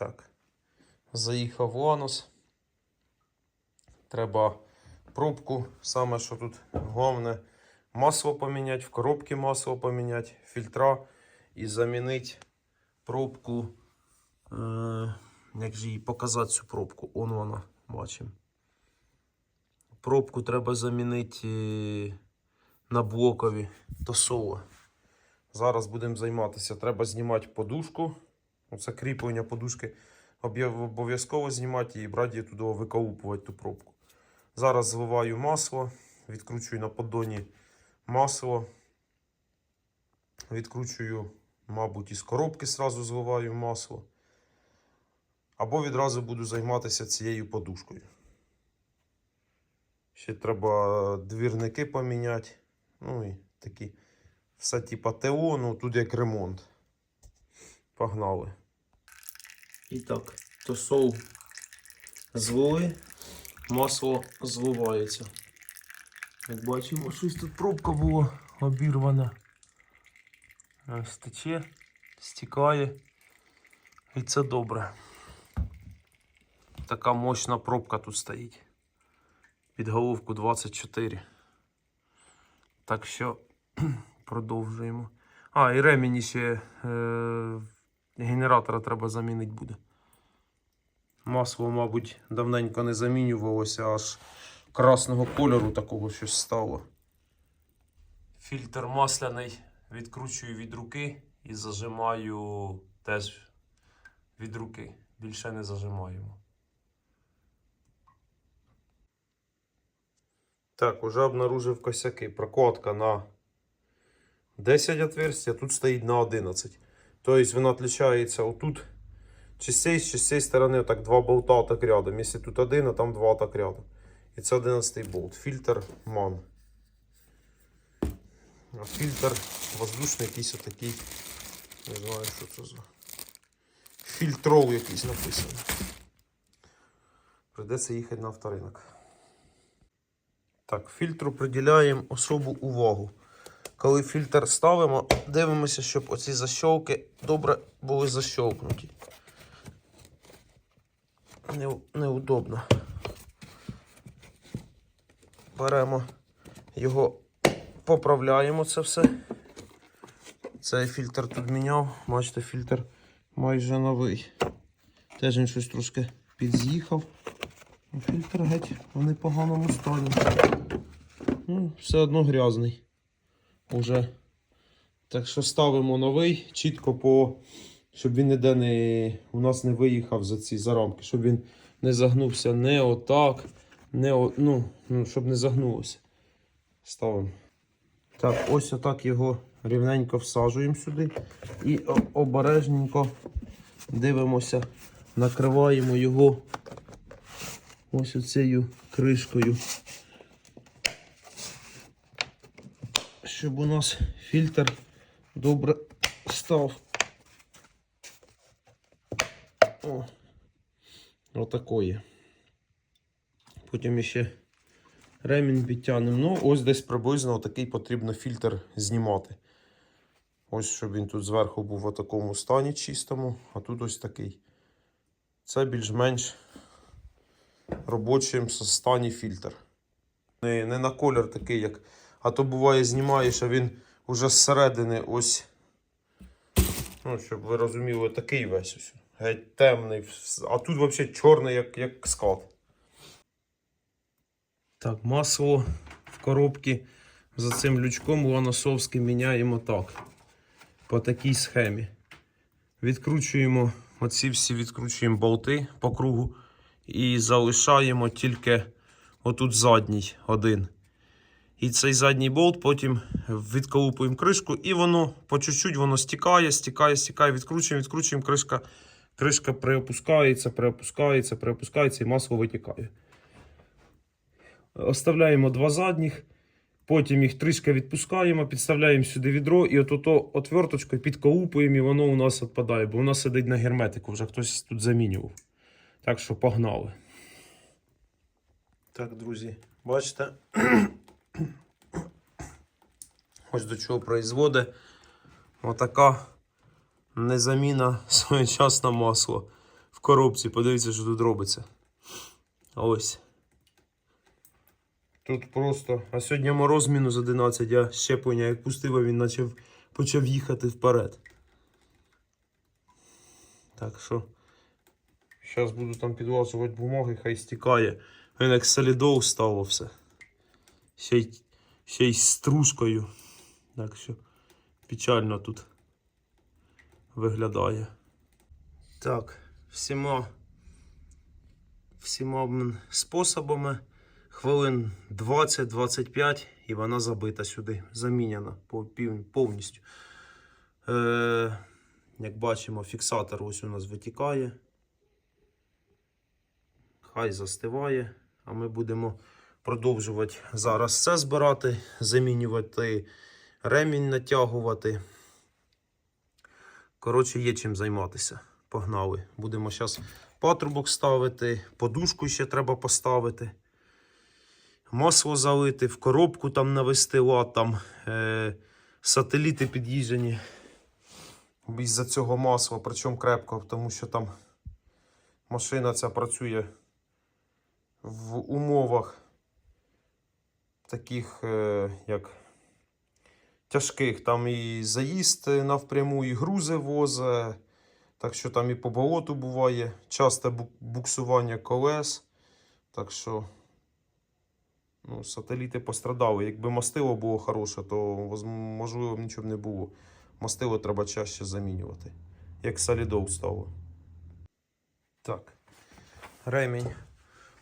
Так. Заїхав анус. Треба пробку. Саме, що тут головне, масло поміняти, в коробці масло поміняти, фільтра і замінити пробку. Е, як же їй показати цю пробку? Он вона, бачимо. Пробку треба замінити е, на блокові тосола. Зараз будемо займатися. Треба знімати подушку. Оце кріплення подушки. Обов'язково знімати і брати туди виколупувати ту пробку. Зараз зливаю масло, відкручую на поддоні масло. Відкручую, мабуть, із коробки зразу зливаю масло. Або відразу буду займатися цією подушкою. Ще треба двірники поміняти. Ну і такі. Все типа ТО, ну тут як ремонт. Погнали. І так, тосол злили, масло зливається. Як бачимо, щось тут пробка була обірвана. Ось тече, стікає. І це добре. Така мощна пробка тут стоїть. Під головку 24. Так що продовжуємо. А, і ремені ще е, генератора треба замінити буде. Масло, мабуть, давненько не замінювалося, аж красного кольору такого щось стало. Фільтр масляний відкручую від руки і зажимаю теж від руки. Більше не зажимаємо. Так, уже обнаружив косяки. Прокладка на 10 отверстий, а тут стоїть на 11. Тобто вона отличається отут. Чи з цієї, чи з цієї сторони так два болта так рядом. Якщо тут один, а там два так рядом. І це 11 болт. Фільтр MAN. А фільтр воздушний якийсь отакий. Не знаю, що це за. Фільтрол якийсь написано. Придеться їхати на авторинок. Так, фільтру приділяємо особу увагу. Коли фільтр ставимо, дивимося, щоб оці защолки добре були защолкнуті. Не, неудобно. Беремо його, поправляємо це все. Цей фільтр тут міняв. Бачите, фільтр майже новий. Теж він щось трошки підз'їхав. Фільтр геть в непоганому стані. Ну, все одно грязний. Уже. Так що ставимо новий, чітко по. Щоб він ніде не у нас не виїхав за ці за рамки, щоб він не загнувся не отак, не о, ну, ну, щоб не загнулося. Ставимо. Так, ось отак його рівненько всаджуємо сюди і обережненько дивимося, накриваємо його ось оцею кришкою. Щоб у нас фільтр добре став. О, отакої. Потім ще ремінь підтягнемо. Ну, ось десь приблизно отакий потрібно фільтр знімати. Ось, щоб він тут зверху був в такому стані чистому, а тут ось такий. Це більш-менш робочим стані фільтр. Не, не на колір такий, як. А то буває, знімаєш, а він уже зсередини ось. Ну, щоб ви розуміли, такий весь ось. Геть темний. А тут взагалі чорний, як, як склад. Так, масло в коробці за цим лючком ланосовським міняємо так. По такій схемі. Відкручуємо, оці всі відкручуємо болти по кругу і залишаємо тільки отут задній один. І цей задній болт потім відколупуємо кришку, і воно по чуть-чуть воно стікає, стікає, стікає, відкручуємо, відкручуємо, кришка, кришка приопускається, приопускається, приопускається і масло витікає. Оставляємо два задніх, потім їх трішки відпускаємо, підставляємо сюди відро і от ото отверточкою підколупуємо, і воно у нас відпадає, бо воно сидить на герметику, вже хтось тут замінював. Так що погнали. Так, друзі, бачите. Ось до чого производить отака незаміна своєчасне масло. В коробці. Подивіться, що тут робиться. Ось. Тут просто. А сьогодні мороз мінус 11, я щеплення як пустив, а він почав, почав їхати вперед. Так що. Зараз буду там підлазувати бумаги, хай стікає. Він як солідол стало все. Ще й, ще й стружкою. Так що печально тут виглядає. Так, всіма, всіма способами хвилин 20-25 і вона забита сюди, заміняна повністю. Е, як бачимо, фіксатор ось у нас витікає. Хай застиває, а ми будемо продовжувати зараз це збирати, замінювати ремінь, натягувати. Коротше, є чим займатися. Погнали. Будемо зараз патрубок ставити, подушку ще треба поставити. Масло залити, в коробку там навести лад, там е, сателіти під'їжджені із-за цього масла, причому крепко, тому що там машина ця працює в умовах таких, е, як тяжких. Там і заїзд навпряму, і грузи возе. Так що там і по болоту буває. Часте буксування колес. Так що ну, сателіти пострадали. Якби мастило було хороше, то можливо б нічого не було. Мастило треба чаще замінювати. Як солідол стало. Так. Ремінь.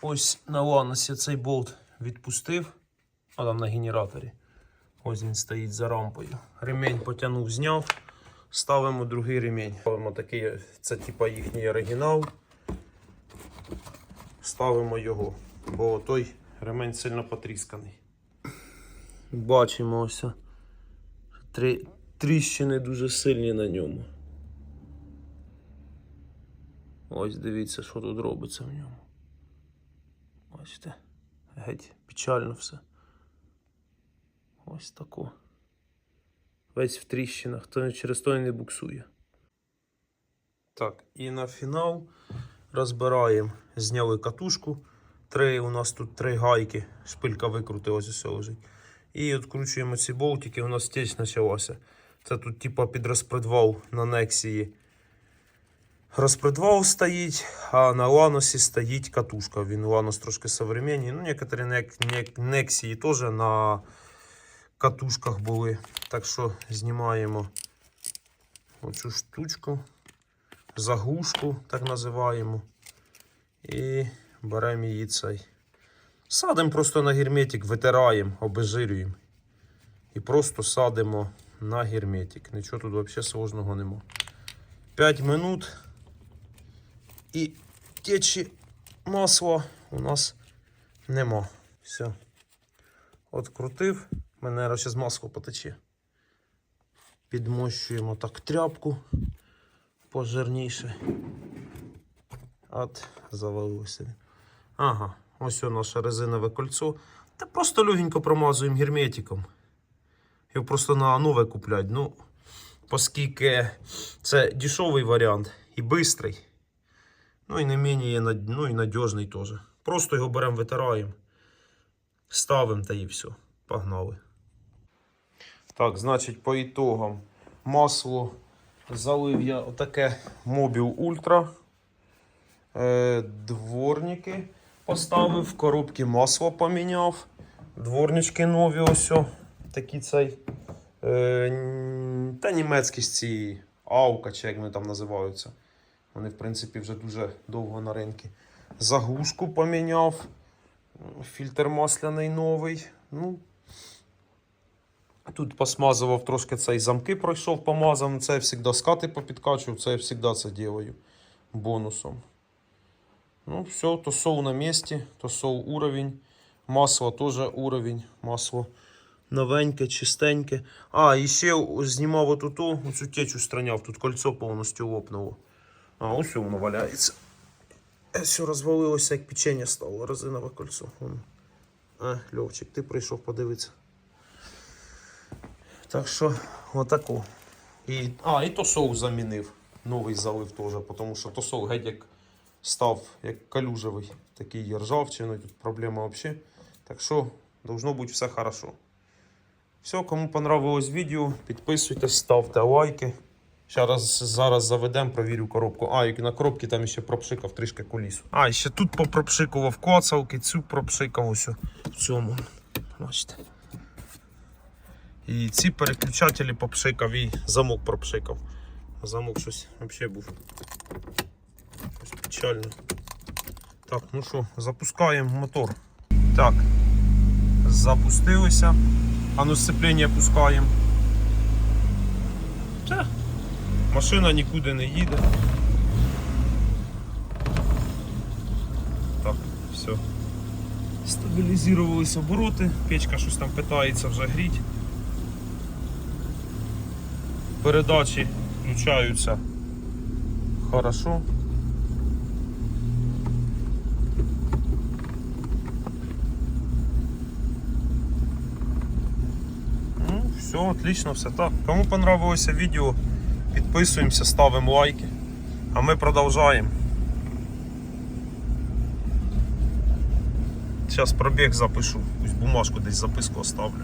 Ось на ланосі цей болт відпустив. А там на генераторі. Ось він стоїть за рампою. Ремень потягнув, зняв. Ставимо другий ремень. Ставимо такий, це типа їхній оригінал. Ставимо його, бо той ремень сильно потрісканий. Бачимо ось. Три, тріщини дуже сильні на ньому. Ось дивіться, що тут робиться в ньому. Бачите, геть печально все. Ось тако. Весь в тріщинах, то через то не буксує. Так, і на фінал розбираємо. Зняли катушку. Три, у нас тут три гайки. Шпилька викрутилась, усе лежить. І відкручуємо ці болтики, у нас течь почалася. Це тут, типа, під розпредвал на Нексії. Розпредвал стоїть, а на Ланосі стоїть катушка. Він Ланос трошки современний. Ну, некоторі нек, нек, Нексії теж на катушках були. Так що знімаємо оцю штучку, заглушку, так називаємо. І беремо її цей. Садимо просто на герметик, витираємо, обезжирюємо. І просто садимо на герметик. Нічого тут взагалі сложного нема. 5 минут. І течі масла у нас нема. Все. Открутив. Мене зараз масло потече. Підмощуємо так тряпку пожирніше. От, завалилося. він. Ага, ось о наше резинове кольцо. Та просто легенько промазуємо герметиком. Його просто на нове куплять. Ну, оскільки це дешевий варіант і швидкий. Ну і не менее, ну і надіжний теж. Просто його беремо, витираємо, ставимо та і все. Погнали. Так, значить, по ітогам масло залив я отаке Mobil Ultra. Е, дворники поставив, коробки масло поміняв. Дворнички нові ось. Такі цей. Е, та німецькі ж ці аука, чи як вони там називаються. Вони, в принципі, вже дуже довго на ринку. Заглушку поміняв. Фільтр масляний новий. Ну, Тут посмазував трошки цей замки, пройшов, помазав. Це я завжди скати попідкачував, це я завжди це ділаю бонусом. Ну, все, то сол на місці, то сол уровень. Масло теж уровень. Масло новеньке, чистеньке. А, і ще знімав отуту, оцю течу страняв, тут кольцо повністю лопнуло. А, ось воно валяється. Все розвалилося, як печення стало, резинове кольцо. Вон. А, Льовчик, ти прийшов подивитися. Так що, отаку. І, а, і тосол замінив. Новий залив теж, тому що тосол геть як став як калюжевий, такий ржавчиною, тут проблема взагалі. Так що должно бути все хорошо. Все, кому понравилось відео, підписуйтесь, ставте лайки. Зараз, зараз заведемо, провірю коробку. А, і на коробці там ще пропшикав трішки кулісу. А, ще тут попропшикував коцалки, цю пропшикав ось в цьому. Бачите. І ці переключателі попшикав і замок пропшикав. А замок щось взагалі був. Якось печально. Так, ну що, запускаємо мотор. Так, запустилися. А ну сцеплення пускаємо. Та, машина нікуди не їде. Так, все. Стабілізувалися обороти, печка щось там питається вже гріть. Передачі включаються хорошо. Ну, все, отлично, все так. Кому понравилося відео, підписуємося, ставимо лайки. А ми продовжуємо. Зараз пробіг запишу, якусь бумажку десь записку оставлю.